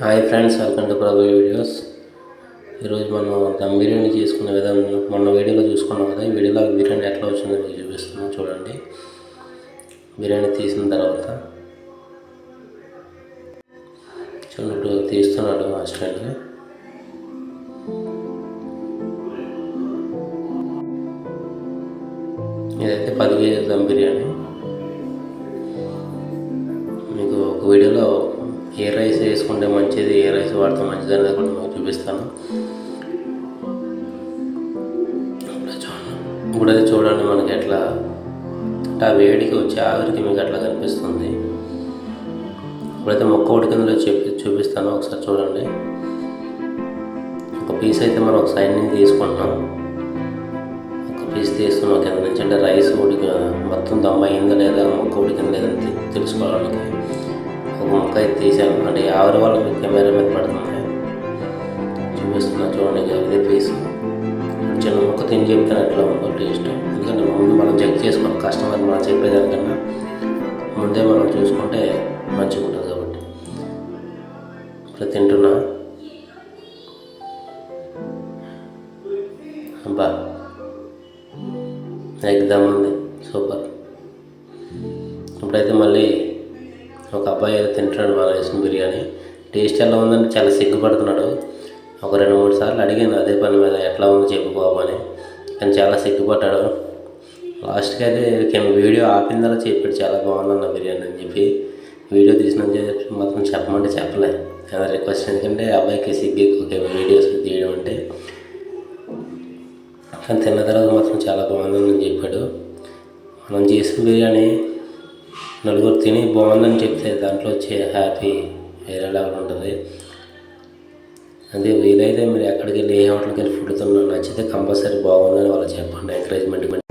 Hi friends welcome to Prabhu videos ఈరోజు మనం దమ్ బిర్యానీ చేసుకునే విధానం మొన్న వీడియోలో చూసుకున్నాం కదా ఈ వీడియోలో బిర్యానీ ఎట్లా వచ్చిందో మీకు చూపిస్తున్నాం చూడండి. బిర్యానీ తీసిన తర్వాత చూడండి తీస్తున్నాడు అసిస్టెంట్ ఇదైతే పది కేజీల దమ్ బిర్యానీ. ఏ రైస్ వేసుకుంటే మంచిది ఏ రైస్ వాడితే మంచిది అనేది కూడా మీకు చూపిస్తాను. ఇప్పుడు అది ఇప్పుడైతే చూడండి మనకి ఎట్లా అంటే ఆ వేడికి వచ్చే ఆవిరికి మీకు అట్లా కనిపిస్తుంది. ఇప్పుడైతే మొక్క ఉడికిందో చెప్పి చూపిస్తాను ఒకసారి చూడండి. ఒక పీస్ అయితే మనం ఒక సైడ్ నుంచి తీసుకుంటున్నాం. ఒక పీస్ తీసుకున్నాం కింద నుంచి అంటే రైస్ ఉడికి మొత్తం దమ్ అయిందా లేదా మొక్క ఉడికిందా లేదా అని తెలుసుకోవడానికి ఒక ముక్క అయితే తీసాను అంటే ఎవరి వాళ్ళకి కెమెరా మీద పడుతుంది. చూపిస్తున్నా చూడండి ఇక పీస్. చిన్న ముక్క తిని చెప్తాను ఎట్లా ఉందో టేస్ట్. ఎందుకంటే ముందు మనం చెక్ చేసుకోవాలి కస్టమర్ మనం చెప్పేదానికన్నా ముందే మనం చూసుకుంటే మంచిగా ఉంటుంది కాబట్టి. ఇప్పుడు తింటున్నా అబ్బా. ఎగ్దాం ఉంది. సూపర్. ఇప్పుడైతే మళ్ళీ ఒక అబ్బాయి ఏదో తింటున్నాడు మనం వేసిన బిర్యానీ. టేస్ట్ ఎలా ఉందని చాలా సిగ్గుపడుతున్నాడు. ఒక రెండు మూడు సార్లు అడిగాను అదే పని మీద ఎట్లా ఉందో చెప్పుకోమని కానీ చాలా సిగ్గుపడ్డాడు. లాస్ట్కి అయితే వీడియో ఆపిందలా చెప్పాడు చాలా బాగుందన్న బిర్యానీ అని చెప్పి. వీడియో తీసిన మొత్తం చెప్పమంటే చెప్పలే. అది రిక్వెస్ట్ ఎందుకంటే అబ్బాయికి సిగ్గు ఎక్కువ వీడియోస్ తీయడం అంటే. కానీ తిన్న తర్వాత మాత్రం చాలా బాగుందని చెప్పాడు. మనం చేసిన బిర్యానీ నలుగురు తిని బాగుందని చెప్తే దాంట్లో వచ్చే హ్యాపీ వేరే లెవెల్ ఉంటుంది. అదే వీలైతే మీరు ఎక్కడికి వెళ్ళి ఏ హోటల్కి వెళ్ళి ఫుడ్ తిన్నా నచ్చితే కంపల్సరీ బాగుందని వాళ్ళు చెప్పండి. ఎంకరేజ్మెంట్